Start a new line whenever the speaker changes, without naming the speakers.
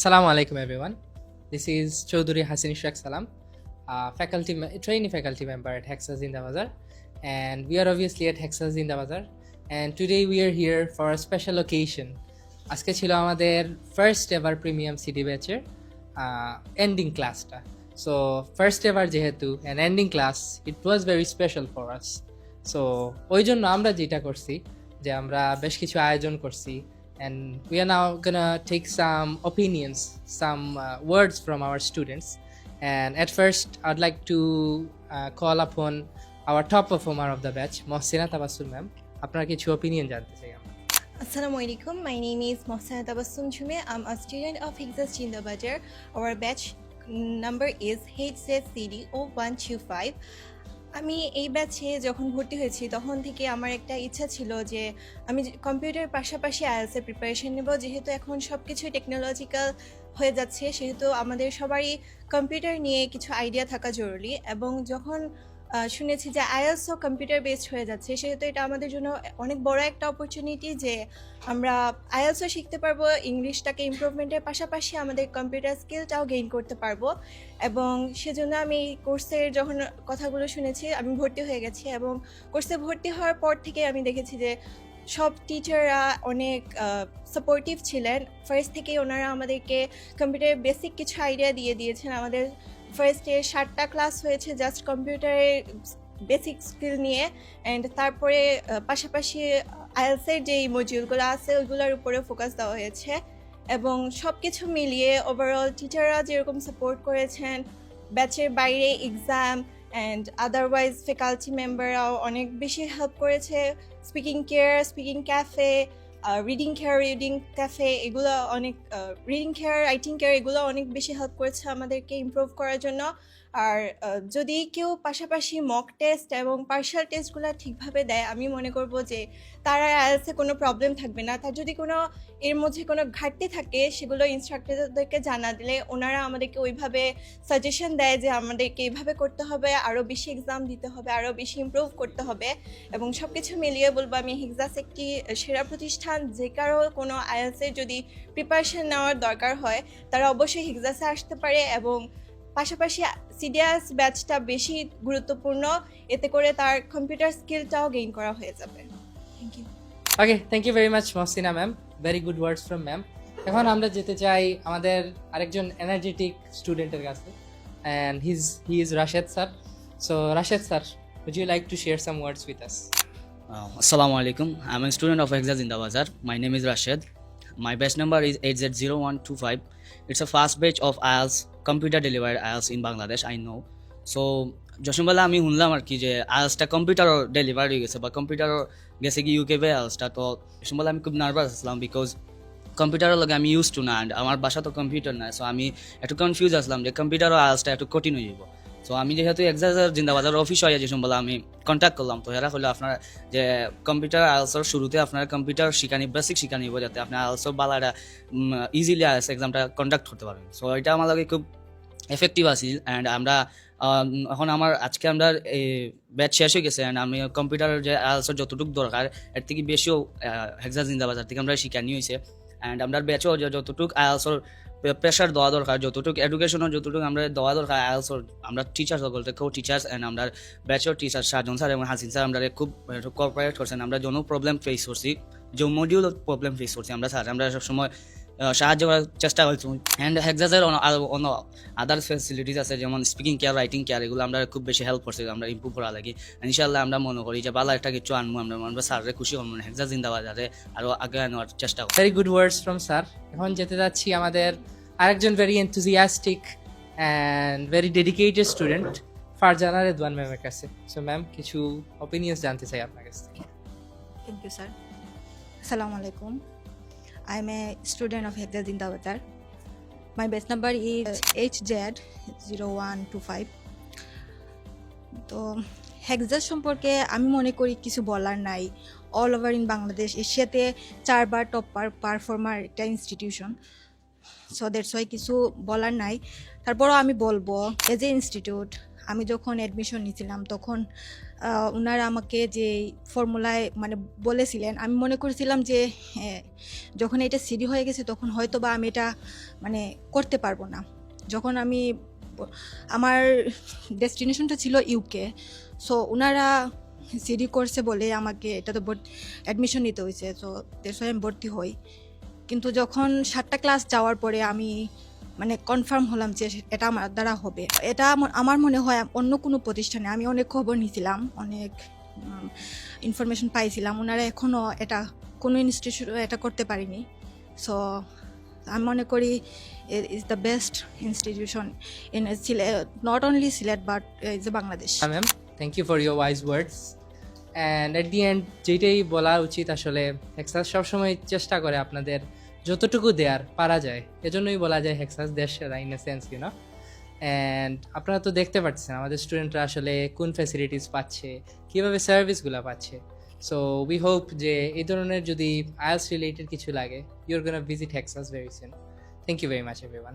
Assalamu alaikum everyone. This is Chaudhuri Hassan Ishaq Salam, uh, faculty me- trainee faculty member at Hexas Zindabazar, and we are obviously at Hexas Zindabazar. And today we are here for a special occasion. আজকে ছিল আমাদের first ever premium CD ব্যাচের ending ক্লাসটা so first ever যেহেতু and ending class it was very special for us so ওই জন্য আমরা যেটা করছি যে আমরা বেশ কিছু আয়োজন করছি and we are now gonna take some opinions, some uh, words from our students. And at first, I'd like to uh, call upon our top performer of the batch, Mohsina Tabassul ma'am. আপনার কিছু opinion জানতে চাই আমরা
Assalamu alaikum. My name is Mohsena Tabassum Chume. I'm a student of Hexas Chindabajar. Our batch number is HZCD 0125. আমি এই ব্যাচে যখন ভর্তি হয়েছি, তখন থেকে আমার একটা ইচ্ছা ছিল যে আমি কম্পিউটার পাশাপাশি আয়ালসে প্রিপারেশন নেব। যেহেতু এখন সব কিছুই টেকনোলজিক্যাল হয়ে যাচ্ছে, সেহেতু আমাদের সবারই কম্পিউটার নিয়ে কিছু আইডিয়া থাকা জরুরি। এবং যখন শুনেছি যে আইএলসও কম্পিউটার বেসড হয়ে যাচ্ছে। সেহেতু এটা আমাদের জন্য অনেক বড় একটা অপরচুনিটি যে আমরা আইএলসও শিখতে পারব, ইংলিশটাকে ইমপ্রুভমেন্টের পাশাপাশি আমাদের কম্পিউটার স্কিলটাও গেইন করতে পারব। এবং সেজন্য আমি কোর্সের যখন কথাগুলো শুনেছি, আমি ভর্তি হয়ে গেছি এবং কোর্সে ভর্তি হওয়ার পর থেকে আমি দেখেছি যে সব টিচাররা অনেক সাপোর্টিভ ছিলেন। ফার্স্ট থেকেই ওনারা আমাদেরকে কম্পিউটারের বেসিক কিছু আইডিয়া দিয়ে দিয়েছেন। আমাদের ফার্স্টে ষাটটা ক্লাস হয়েছে জাস্ট কম্পিউটারের বেসিক স্কিল নিয়ে অ্যান্ড তারপরে পাশাপাশি আইএলসের যেই মডিউলগুলো আছে, ওইগুলোর উপরে ফোকাস দেওয়া হয়েছে এবং সব কিছু মিলিয়ে ওভারঅল টিচাররা যেরকম সাপোর্ট করেছেন ব্যাচের বাইরে এক্সাম অ্যান্ড আদারওয়াইজ ফ্যাকাল্টি মেম্বাররাও অনেক বেশি হেল্প করেছে speaking care speaking cafe reading care reading cafe এগুলো অনেক রিডিং কেয়ার রাইটিং কেয়ার এগুলো অনেক বেশি হেল্প করেছে আমাদেরকে ইমপ্রুভ করার জন্য। আর যদি কেউ পাশাপাশি মক টেস্ট এবং পার্শাল টেস্টগুলো ঠিকভাবে দেয়, আমি মনে করব যে তার আইএলসে কোনো প্রবলেম থাকবে না। তার যদি কোনো, এর মধ্যে কোনো ঘাটতি থাকে, সেগুলো ইনস্ট্রাক্টরদেরকে জানা দিলে ওনারা আমাদেরকে ওইভাবে সাজেশন দেয় যে আমাদেরকে এইভাবে করতে হবে আরও বেশি এক্সাম দিতে হবে আরও বেশি ইম্প্রুভ করতে হবে এবং সব কিছু মিলিয়ে বলব আমি হিগজাস একটি সেরা প্রতিষ্ঠান, যে কারও কোনো আইএলসের যদি প্রিপারেশন নেওয়ার দরকার হয়, তারা অবশ্যই হিগজাসে আসতে পারে এবং পাশাপাশি সিডিএস ব্যাচটা বেশি গুরুত্বপূর্ণ এতে করে তার কম্পিউটার স্কিলটাও গেইন করা হয়ে যাবে thank you
okay thank you very much Mohsina ma'am very good words from ma'am এখন আমরা যেতে চাই আমাদের আরেকজন এনার্জেটিক স্টুডেন্টের কাছে and his he is Rashed sir so Rashed sir would you like to share some words with us
Uh, Assalamu alaikum. I'm a student of Exas in the Bazar. My name is Rashid. My batch number is 8Z0125. It's a fast batch of IELTS, computer delivered IELTS in Bangladesh, I know. So, যশনবেলা আমি শুনলাম আর কি যে আইএলসটা কম্পিউটারও deliver হয়ে গেছে বা কম্পিউটারও গেছে কি ইউকে আইএলসটা তো যশনবেলা আমি খুব নার্ভাস আসলাম বিকজ কম্পিউটারের লগে আমি ইউজ টু না আমার বাসা তো কম্পিউটার না সো আমি একটু কনফিউজ আসলাম যে কম্পিউটার ও আইএলসটা একটু কঠিন হয়ে যাব সো আমি যেহেতু এক্সাজার জিন্দাবাজার অফিস হয়ে যেসব বলে আমি কন্ট্যাক্ট করলাম তো এরা হলো আপনার যে কম্পিউটার আইএলসর শুরুতে আপনার কম্পিউটার শিখানি বেসিক শিখানি যাতে আপনি আইএলসর বালাটা ইজিলি আইএলস এক্সামটা কন্ডাক্ট করতে পারবেন সো এটা আমার লাগে খুব এফেক্টিভ আছিল অ্যান্ড আমরা এখন আমার, আজকে আমরা ব্যাচ শেষ হয়ে গেছে অ্যান্ড আমি কম্পিউটার যে আইএলসর যতটুকু দরকার, এর থেকে বেশিও হেক্সা জিন্দাবাজার থেকে আমরা শিখানি হয়েছে। অ্যান্ড আমরা ব্যাচও যতটুকু আইএলসর প্রেশার দেওয়া দরকার, যতটুকু এডুকেশনও যতটুকু আমরা দেওয়া দরকার আইএলসর আমরা টিচার সকল থেকেও টিচার্স অ্যান্ড আমরা ব্যাচর টিচার সাজন স্যার এবং হাসিন স্যার আমরা খুব কোঅপারেট করছেন, আমরা যৌন প্রবলেম ফেস করছি যে মডিউল প্রবলেম ফেস করছি আমরা স্যার আমরা সবসময় সাহায্য করার চেষ্টা করছি। অ্যান্ড হেক্সাজের অন্য আদার্স ফেসিলিটিস আছে যেমন স্পিকিং কেয়ার রাইটিং কেয়ার এগুলো আমরা খুব বেশি হেল্প করছি আমরা ইম্প্রুভ করা লাগি। ইনশাল্লাহ আমরা মনে করি যে ভালো একটা কিছু আনব আমরা আমরা স্যারের খুশি হব হেক্সা জিন্দাবাদ যাতে আরও আগে আনার চেষ্টা করব
very good words from sir এখন যেতে যাচ্ছি আমাদের আরেকজন very enthusiastic and very dedicated student Farzana Redwan ম্যামের কাছে। সো ম্যাম কিছু ওপিনিয়ন্স জানতে চাই আপনার কাছ থেকে।
Thank you, sir. Assalamu alaikum. I'm a student of Hekda Zindabadar. My base number is HZ0125. তো হেক্সার সম্পর্কে আমি মনে করি কিছু বলার নাই অল ওভার ইন বাংলাদেশ এশিয়াতে চারবার টপ পারফর্মার একটা ইনস্টিটিউশন সো দ্যাটস ওয়াই কিছু বলার নাই তারপরও আমি বলব এজ এ ইনস্টিটিউট আমি যখন অ্যাডমিশন নিয়েছিলাম তখন ওনারা আমাকে যে ফর্মুলায় মানে বলেছিলেন, আমি মনে করেছিলাম যে যখন এটা সিডি হয়ে গেছে, তখন হয়তো বা আমি এটা মানে করতে পারব না। যখন আমি, আমার ডেস্টিনেশনটা ছিল ইউকে সো ওনারা সিডি করছে বলে আমাকে এটাতে অ্যাডমিশন নিতে হয়েছে তো দেড়শো আমি ভর্তি হই। কিন্তু যখন সাতটা ক্লাস যাওয়ার পরে আমি মানে কনফার্ম হলাম যে এটা আমার দ্বারা হবে। এটা আমার- মনে হয় অন্য কোনো প্রতিষ্ঠানে, আমি অনেক খবর নিয়েছিলাম অনেক ইনফরমেশন পাইছিলাম। ওনারা এখনও এটা, কোনো ইনস্টিটিউট এটা করতে পারিনি। সো আমি মনে করি is the best institution in Sylhet not only Sylhet but is Bangladesh
ma'am thank you for your wise words and at the end যেটাই বলা উচিত আসলে হেক্সাস সবসময় চেষ্টা করে আপনাদের যতটুকু দেয়ার পারা যায়, এজন্যই বলা যায় হেক্সাস দেশ in a sense you know and আপনারা তো দেখতে পাচ্ছেন আমাদের স্টুডেন্টরা আসলে কোন ফ্যাসিলিটিস পাচ্ছে, কীভাবে সার্ভিসগুলো পাচ্ছে। সো উই হোপ যে এই ধরনের যদি আয়াস রিলেটেড কিছু লাগে your gonna visit Hexas very soon thank you very much everyone